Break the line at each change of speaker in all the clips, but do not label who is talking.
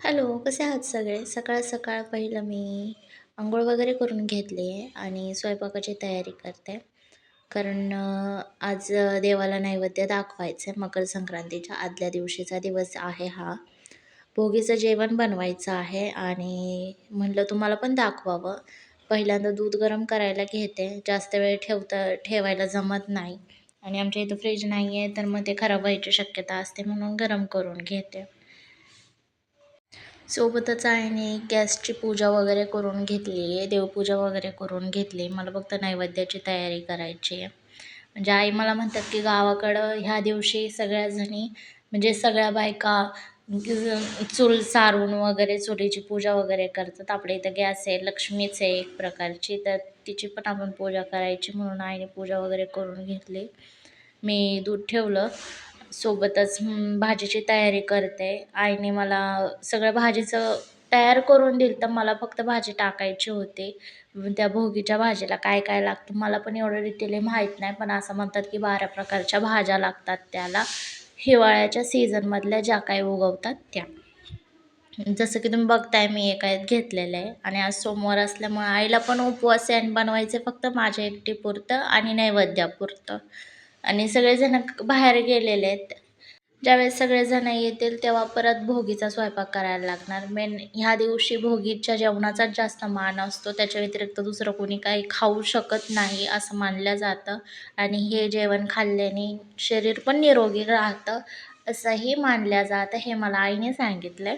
Hello कसे आहात सगळे? सकाळ सकाळ पहिलं मी आंघोळ वगैरे करून घेतली आहे आणि स्वयंपाकाची तयारी करते. कारण आज देवाला नैवेद्य दाखवायचं आहे मकर संक्रांतीच्या आदल्या दिवशीचा दिवस आहे हा. भोगीचं जेवण बनवायचं आहे आणि म्हटलं तुम्हाला पण दाखवावं. पहिल्यांदा दूध गरम करायला घेते. जास्त वेळ ठेवता ठेवायला जमत नाही. आणि आमच्या इथं फ्रीज नाही आहे तर मग ते खराब व्हायची शक्यता असते म्हणून गरम करून घेते. सोबतच आईने गॅसची पूजा वगैरे करून घेतली आहे देवपूजा वगैरे करून घेतली. मला फक्त नैवेद्याची तयारी करायची आहे. म्हणजे आई मला म्हणतात की गावाकडं ह्या दिवशी सगळ्याजणी म्हणजे सगळ्या बायका चूल सारून वगैरे चुलीची पूजा वगैरे करतात. आपल्या इथं गॅस आहे लक्ष्मीच आहे एक प्रकारची. तर तिची पण आपण पूजा करायची म्हणून आईने पूजा वगैरे करून घेतली. मी दूध ठेवलं. सोबतच भाजीची तयारी करते. आईने मला सगळं भाजीचं तयार करून दिलं तर मला फक्त भाजी टाकायची होती. त्या भोगीच्या भाजीला काय काय लागतं मला पण एवढं डिटेली माहीत नाही पण असं म्हणतात की बारा प्रकारच्या भाज्या लागतात त्याला. हिवाळ्याच्या सीझनमधल्या ज्या काही उगवतात त्या. जसं की तुम्ही बघताय मी एका घेतलेलं आहे. आणि आज सोमवार असल्यामुळे आईला पण उपवास आहे आणि बनवायचे फक्त माझ्या एकटीपुरतं आणि नैवेद्यापुरतं. आणि सगळेजण बाहेर गेलेले आहेत. ज्यावेळेस सगळेजण येतील तेव्हा परत भोगीचा स्वयंपाक करायला लागणार. मेन ह्या दिवशी भोगीच्या जेवणाचाच जास्त मान असतो. त्याच्या व्यतिरिक्त दुसरं कोणी काही खाऊ शकत नाही असं मानलं जातं. आणि हे जेवण खाल्ल्याने शरीर पण निरोगी राहतं असंही मानलं जातं. हे मला आईने सांगितलं.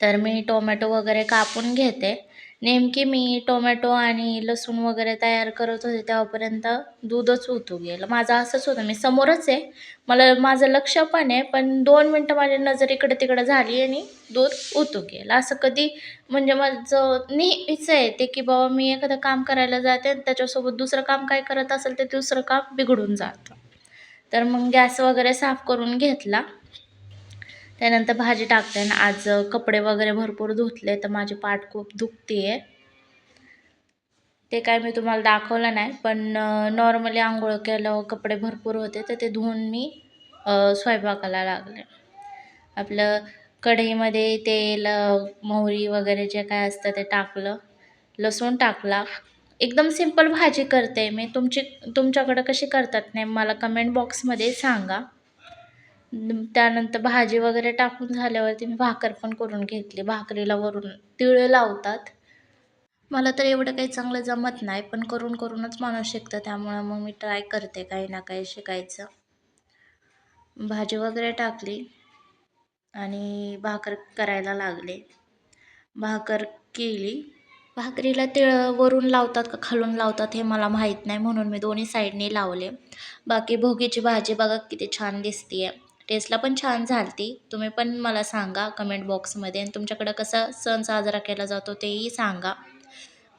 तर मी टोमॅटो वगैरे कापून घेते. नेमकी मी टोमॅटो आणि लसूण वगैरे तयार करत होते तेव्हापर्यंत दूधच उतू गेलं. माझं असंच होतं. मी समोरच आहे. मला माझं लक्ष पण आहे पण दोन मिनटं माझ्या नजर इकडे तिकडं झाली आणि दूध उतू गेलं. असं कधी म्हणजे माझं नेहमीच आहे ते की बाबा मी एखादं काम करायला जाते आणि त्याच्यासोबत दुसरं काम काय करत असेल ते दुसरं काम बिघडून जातं. तर मग गॅस वगैरे साफ करून घेतला. त्यानंतर भाजी टाकते आणि आज कपडे वगैरे भरपूर धुतले तर माझी पाठ खूप दुखते आहे ते काय मी तुम्हाला दाखवलं नाही पण नॉर्मली आंघोळ केलं कपडे भरपूर होते तर ते धुवून मी स्वयंपाकाला लागले. आपलं कढईमध्ये तेल मोहरी वगैरे जे काय असतं ते टाकलं. लसूण टाकला. एकदम सिंपल भाजी करते मी. तुमची तुमच्याकडं कशी करतात नाही मला कमेंट बॉक्समध्ये सांगा. त्यानंतर भाजी वगैरे टाकून झाल्यावरती मी भाकर पण करून घेतली. भाकरीला वरून तिळ लावतात. मला तर एवढं काही चांगलं जमत नाही पण करून करूनच माणूस शिकतं त्यामुळं मग मी ट्राय करते काही ना काही शिकायचं. भाजी वगैरे टाकली आणि भाकर करायला लागले. भाकर केली. भाकरीला तिळ वरून लावतात का खालून लावतात हे मला माहीत नाही म्हणून मी दोन्ही साईडने लावले. बाकी भोगीची भाजी बघा किती छान दिसते आहे टेस्टला पण छान झालती. तुम्ही पण मला सांगा कमेंट बॉक्समध्ये आणि तुमच्याकडं कसा सण साजरा केला जातो तेही सांगा.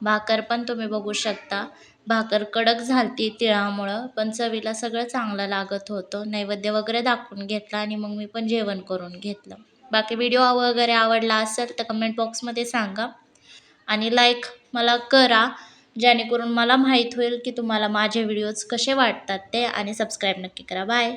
भाकर पण तुम्ही बघू शकता. भाकर कडक झालती तिळामुळं पण चवीला सगळं चांगलं लागत होतं. नैवेद्य वगैरे दाखवून घेतला आणि मग मी पण जेवण करून घेतलं. बाकी व्हिडिओ वगैरे आवडला असेल तर कमेंट बॉक्समध्ये सांगा. आणि लाईक मला करा जेणेकरून मला माहीत होईल की तुम्हाला माझे व्हिडिओज कसे वाटतात ते. आणि सबस्क्राईब नक्की करा. बाय